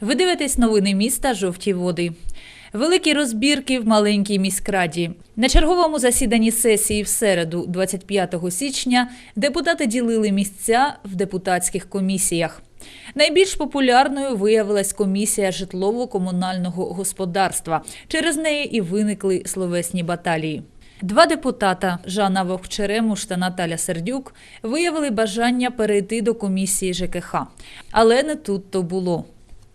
Ви дивитесь новини міста Жовті води. Великі розбірки в маленькій міськраді. На черговому засіданні сесії в середу, 25 січня, депутати ділили місця в депутатських комісіях. Найбільш популярною виявилась комісія житлово-комунального господарства. Через неї і виникли словесні баталії. Два депутата Жанна Вовчеремуш та Наталя Сердюк виявили бажання перейти до комісії ЖКХ, але не тут то було.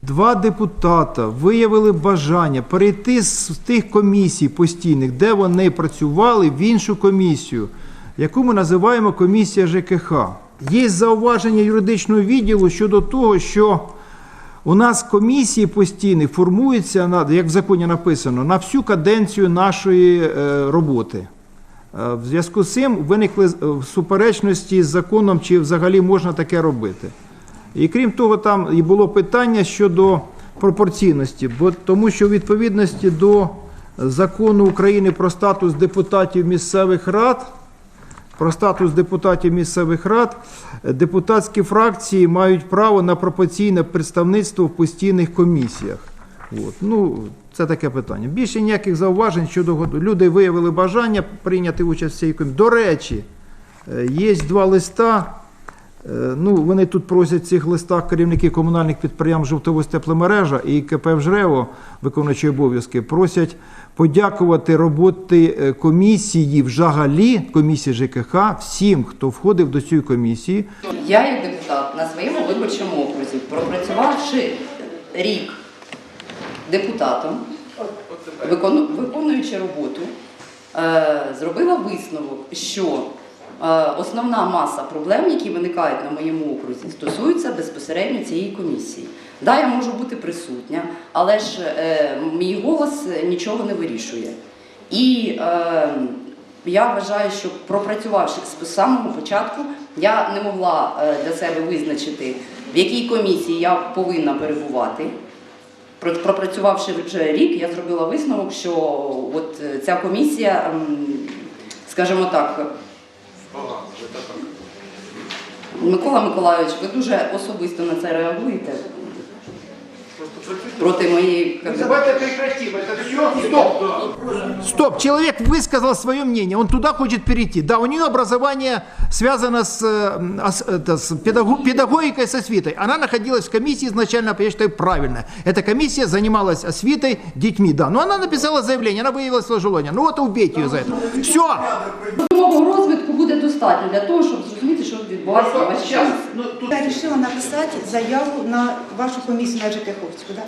Два депутата виявили бажання перейти з тих комісій постійних, де вони працювали, в іншу комісію, яку ми називаємо комісія ЖКХ. Є зауваження юридичного відділу щодо того, що у нас комісії постійні формуються, як в законі написано, на всю каденцію нашої е, роботи. Е, В зв'язку з цим виникли е, суперечності з законом, чи взагалі можна таке робити. І крім того, там і було питання щодо пропорційності, бо тому що у відповідності до закону України про статус депутатів місцевих рад, про статус депутатів місцевих рад, депутатські фракції мають право на пропорційне представництво в постійних комісіях. От. Ну, це таке питання. Більше ніяких зауважень щодо люди виявили бажання прийняти участь в цій комісії. До речі, е, є два листа. Е, Ну, вони тут просять в цих листах керівники комунальних підприємств «Жовтоводськ тепломережа» і КП «Вжрево», виконуючі обов'язки, просять подякувати роботи е, комісії взагалі, комісії ЖКХ, всім, хто входив до цієї комісії. Я, як депутат, на своєму виборчому окрузі, пропрацювавши рік депутатом, виконуючи роботу, е, зробила висновок, що основна маса проблем, які виникають на моєму окрузі, стосуються безпосередньо цієї комісії. Да, я можу бути присутня, але ж е, мій голос нічого не вирішує. І е, я вважаю, що пропрацювавши з самого початку, я не могла е, для себе визначити, в якій комісії я повинна перебувати. Пропрацювавши вже рік, я зробила висновок, що от е, ця комісія, скажімо так, Микола Миколайович, ви дуже особисто на це реагуєте проти моєї Ну, Давайте прекратим. Это все. Стоп. Стоп, человек высказал свое мнение, он туда хочет перейти. Да, у нее образование связано с, э, ос- это, с педаго- педагогикой, с освитой. Она находилась в комиссии изначально, я считаю, правильно. Эта комиссия занималась освитой детьми, да. Но она написала заявление, она выявила свое желание. Ну вот и убейте ее за это. Все. Мого розвитку буде достатньо для того, щоб зрозуміти, що відбувається на ваш час. Ну, Я вирішила написати заяву на вашу комісію на ЖКХовську. Да?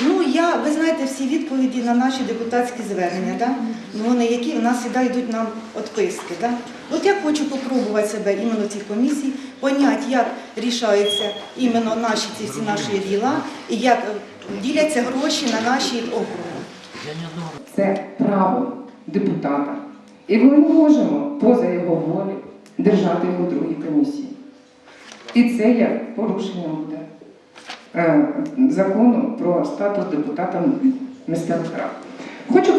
Ну, я, ви знаєте всі відповіді на наші депутатські звернення, да? ну, вони які в нас завжди йдуть нам відписки. Да? От я хочу попробувати себе іменно в цій комісії, поняти, як рішаються іменно наші ці всі наші діла і як е, діляться гроші на наші округи. це право депутата. І ми не можемо поза його волі держати його другій комісії. І це є порушенням буде е, закону про статус депутата місцевих рад. Хочу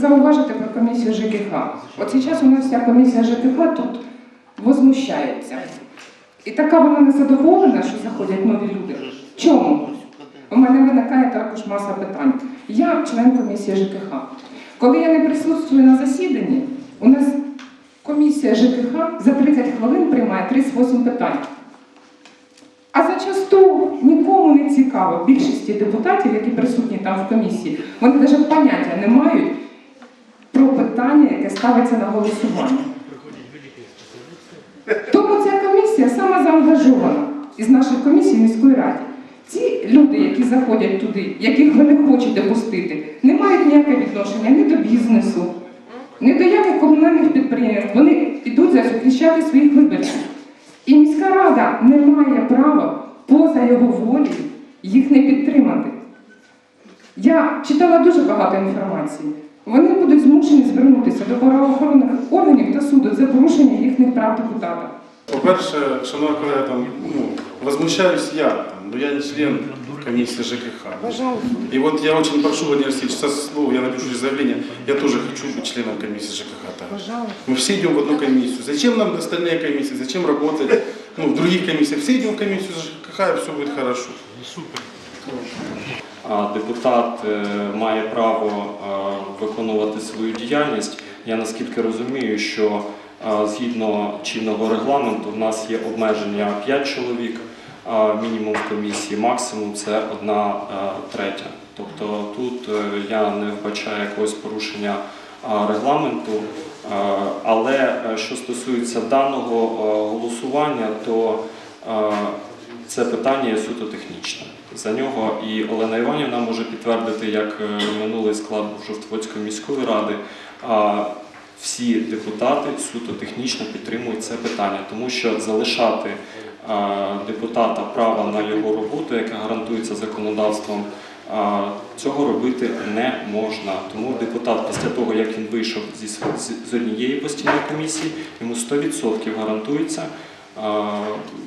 зауважити про комісію ЖКХ. От зараз у нас вся комісія ЖКХ тут возмущається. І така вона незадоволена, що заходять нові люди. Чому? У мене виникає також маса питань. Я член комісії ЖКХ. Коли я не присутствую на засіданні, у нас комісія ЖКХ за 30 хвилин приймає 38 питань. А зачасту нікому не цікаво, більшості депутатів, які присутні там в комісії, вони навіть поняття не мають про питання, яке ставиться на голосування. Тому ця комісія саме заангажована із наших комісій міської ради. Ці люди, які заходять туди, яких ви не хочете пустити, не мають ніякого відношення ні до бізнесу, ні до яких комунальних підприємств. Вони йдуть захищати своїх виборців. І міська рада не має права поза його волі їх не підтримати. Я читала дуже багато інформації. Вони будуть змушені звернутися до правоохоронних органів та суду за порушення їхніх прав депутата. По-перше, шановна колега, там, ну, возмущаюсь я, но я не член комиссии ЖКХ. И вот я очень прошу, Владимир Васильевич, со слова я напишу заявление, я тоже хочу быть членом комиссии ЖКХ. также. Мы все идем в одну комиссию. Зачем нам остальные комиссии? Зачем работать ну, в других комиссиях? Все идем в комиссию ЖКХ, и все будет хорошо. а, депутат е, має право е, виконувати свою діяльність. Я наскільки розумію, що е, згідно чинного регламенту в нас є обмеження 5 чоловік, а мінімум комісії, максимум це одна е, третя. Тобто тут е, я не вбачаю якогось порушення регламенту. Е, Але що стосується даного голосування, то це питання є суто технічне. За нього і Олена Іванівна може підтвердити, як минулий склад Жовтоводської міської ради. Всі депутати суто технічно підтримують це питання, тому що залишати депутата права на його роботу, яка гарантується законодавством, е, цього робити не можна. Тому депутат після того, як він вийшов зі з- однієї постійної комісії, йому 100% гарантується е,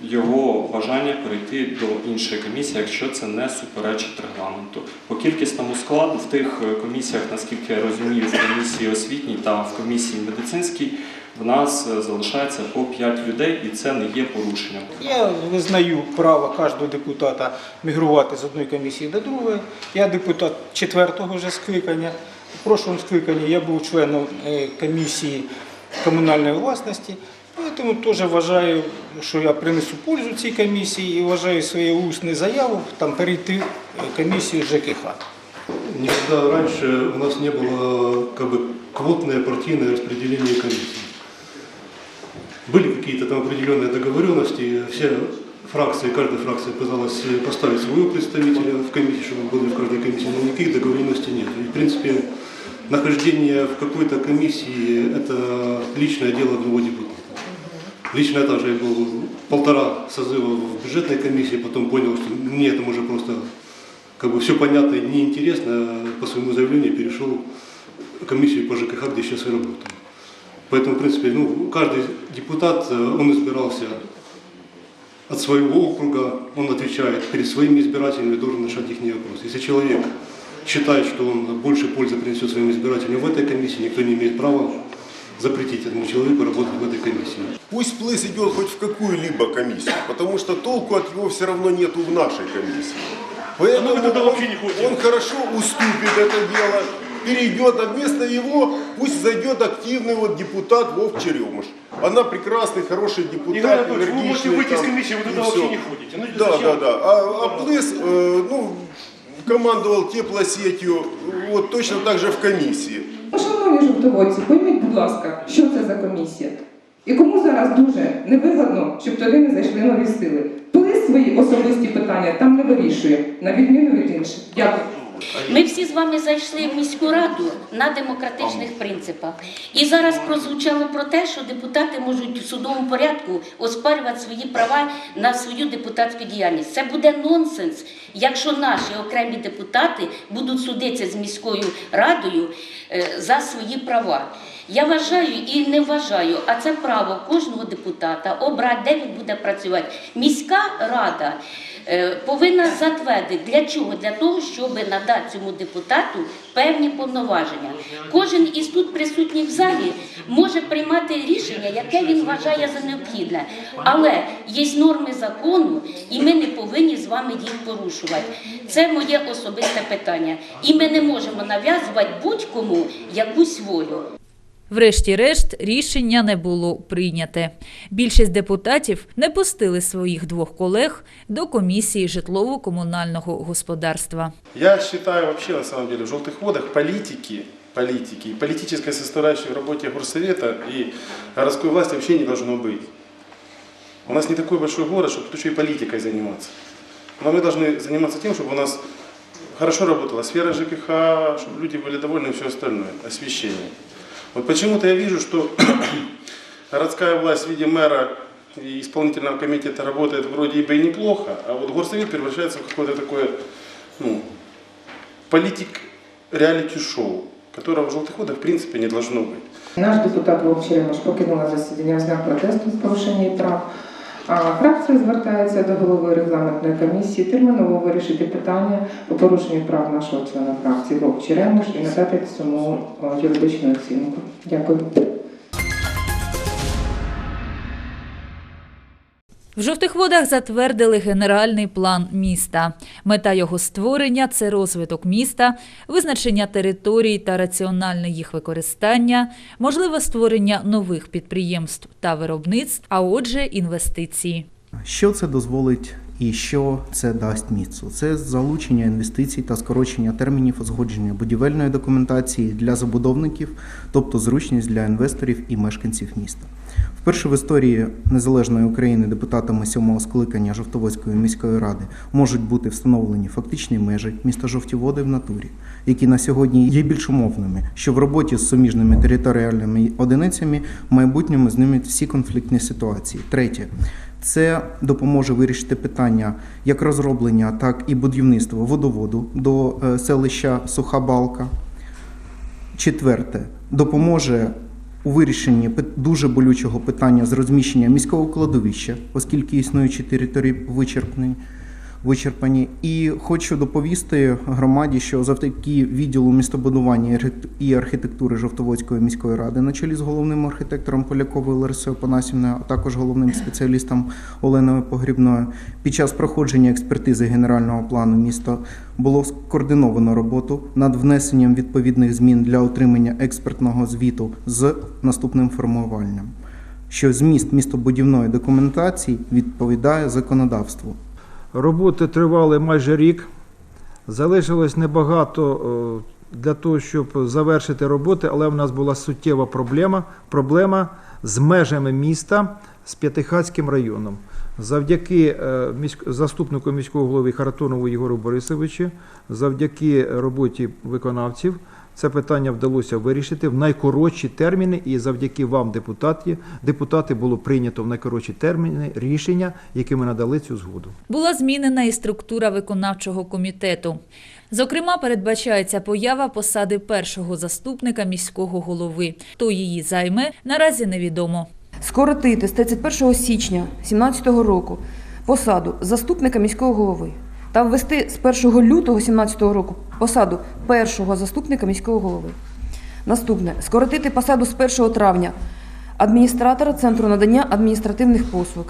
його бажання перейти до іншої комісії, якщо це не суперечить регламенту. По кількісному складу в тих е, комісіях, наскільки я розумію, в комісії освітній та в комісії медицинській в нас е, залишається по 5 людей, і це не є порушенням. Я визнаю право кожного депутата мігрувати з одної комісії до другої. Я депутат четвертого вже скликання. У прошлому скликанні я був членом е, комісії комунальної власності. Тому теж вважаю, що я принесу пользу цій комісії і вважаю свою усну заяву там перейти комісію ЖКХ. Никогда раньше у нас не было как бы квотное партийное распределение комиссий. Были какие-то там определенные договоренности, все фракции, каждая фракция пыталась поставить своего представителя в комиссии, чтобы были в каждой комиссии, но никаких договоренностей нет. И, в принципе, нахождение в какой-то комиссии – это личное дело одного депутата. Лично я также был полтора созыва в бюджетной комиссии, потом понял, что мне это уже просто как бы все понятно и неинтересно, по своему заявлению перешел в комиссию по ЖКХ, где сейчас и работаю. Поэтому, в принципе, ну, каждый депутат, э, он избирался от своего округа, он отвечает перед своими избирателями, должен решать их вопросы. Если человек считает, что он больше пользы принесет своим избирателям в этой комиссии, никто не имеет права запретить этому человеку работать в этой комиссии. Пусть Плыс идет хоть в какую-либо комиссию, потому что толку от него все равно нету в нашей комиссии. Поэтому он, он хорошо уступит это дело, перейдет, а вместо его пусть зайдет активный вот депутат Вов Черемыш. Она прекрасный, хороший депутат, Игорь Анатольевич, вы энергичный можете выйти из там, комиссии, вы и туда вообще всё. не ходите. Ну, Да, зачем? да, да. А, а Плыс, э, ну, командовал теплосетью, вот точно так же в комиссии. Ну, Шановні жовтоводці, пойміть, будь ласка, що це за комісія? І кому зараз дуже невигодно, щоб туди не зайшли нові сили? Плис свої особисті питання там не вирішує, на відміну від інших. Дякую. Ми всі з вами зайшли в міську раду на демократичних принципах. І зараз прозвучало про те, що депутати можуть в судовому порядку оспарювати свої права на свою депутатську діяльність. Це буде нонсенс, якщо наші окремі депутати будуть судитися з міською радою е, за свої права. Я вважаю і не вважаю, а це право кожного депутата обрати, де він буде працювати. Міська рада повинна затвердити для чого? Для того, щоб надати цьому депутату певні повноваження. Кожен із тут присутніх в залі може приймати рішення, яке він вважає за необхідне. Але є норми закону, і ми не повинні з вами їх порушувати. Це моє особисте питання. І ми не можемо нав'язувати будь-кому якусь волю. Врешті-решт рішення не було прийняте. Більшість депутатів не пустили своїх двох колег до комісії житлово-комунального господарства. Я считаю вообще, на самом деле, в «Желтых водах» политики, политики, и политической составляющей в работе горсовета и городской власти вообще не должно быть. У нас не такой большой город, чтобы тут еще и политикой заниматься. Но мы должны заниматься тем, чтобы у нас хорошо работала сфера ЖКХ, чтобы люди были довольны и все остальное, освещение. Вот почему-то я вижу, что городская власть в виде мэра и исполнительного комитета работает вроде бы и неплохо, а вот горсовет превращается в какое-то такое ну, политик реалити-шоу, которого в желтых водах в принципе не должно быть. Наш депутат Вовк Черемош покинула засідання в знак протесту з порушення її прав. Фракція звертається до голови регламентної комісії терміново вирішити питання по порушенню прав нашого члена фракції Вовк Черемош і надати цьому юридичну оцінку. Дякую. В жовтих водах затвердили генеральний план міста. Мета його створення це розвиток міста, визначення територій та раціональне їх використання, можливе створення нових підприємств та виробництв, а отже, інвестиції. Що це дозволить і що це дасть місту? Це залучення інвестицій та скорочення термінів узгодження будівельної документації для забудовників, тобто зручність для інвесторів і мешканців міста. Вперше в історії незалежної України депутатами сьомого скликання Жовтоводської міської ради можуть бути встановлені фактичні межі міста Жовті Води в натурі, які на сьогодні є більш умовними, що в роботі з суміжними територіальними одиницями в майбутньому знімуть всі конфліктні ситуації. Третє. Це допоможе вирішити питання як розроблення, так і будівництва водоводу до е, селища Суха Балка. Четверте, допоможе у вирішенні дуже болючого питання з розміщення міського кладовища, оскільки існуючі території вичерпані. Вичерпані. І хочу доповісти громаді, що завдяки відділу містобудування і архітектури Жовтоводської міської ради на чолі з головним архітектором Поляковою Ларисою Панасівною, а також головним спеціалістом Оленою Погрібною, під час проходження експертизи генерального плану міста було скоординовано роботу над внесенням відповідних змін для отримання експертного звіту з наступним формуванням, що зміст містобудівної документації відповідає законодавству. Роботи тривали майже рік. Залишилось небагато е, для того, щоб завершити роботи, але в нас була суттєва проблема. Проблема з межами міста з П'ятихатським районом. Завдяки е, заступнику міського голови Харатонову Єгору Борисовичу, завдяки роботі виконавців, це питання вдалося вирішити в найкоротші терміни, і завдяки вам, депутаті, депутати, було прийнято в найкоротші терміни рішення, якими надали цю згоду. Була змінена і структура виконавчого комітету. Зокрема, передбачається поява посади першого заступника міського голови. Хто її займе, наразі невідомо. скоротити з 31 січня 2017 року посаду заступника міського голови та ввести з 1 лютого 2017 року посаду першого заступника міського голови. Наступне скоротити посаду з 1 травня адміністратора Центру надання адміністративних послуг.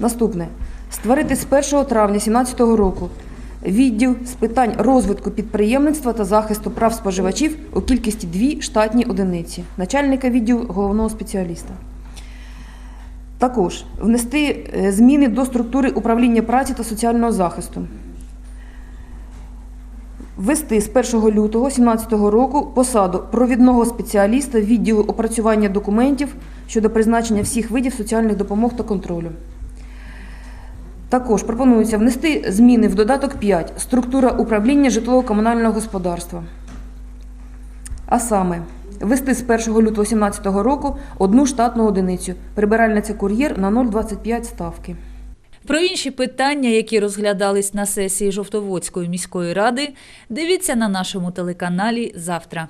Наступне створити з 1 травня 2017 року відділ з питань розвитку підприємництва та захисту прав споживачів у кількості дві штатні одиниці, начальника відділу головного спеціаліста. Також внести е, зміни до структури управління праці та соціального захисту. Ввести з 1 лютого 2017 року посаду провідного спеціаліста відділу опрацювання документів щодо призначення всіх видів соціальних допомог та контролю. Також пропонується внести зміни в додаток 5 структура управління житлово-комунального господарства. А саме, ввести з 1 лютого 2017 року одну штатну одиницю прибиральниця кур'єр на 0,25 ставки. Про інші питання, які розглядались на сесії Жовтоводської міської ради, дивіться на нашому телеканалі завтра.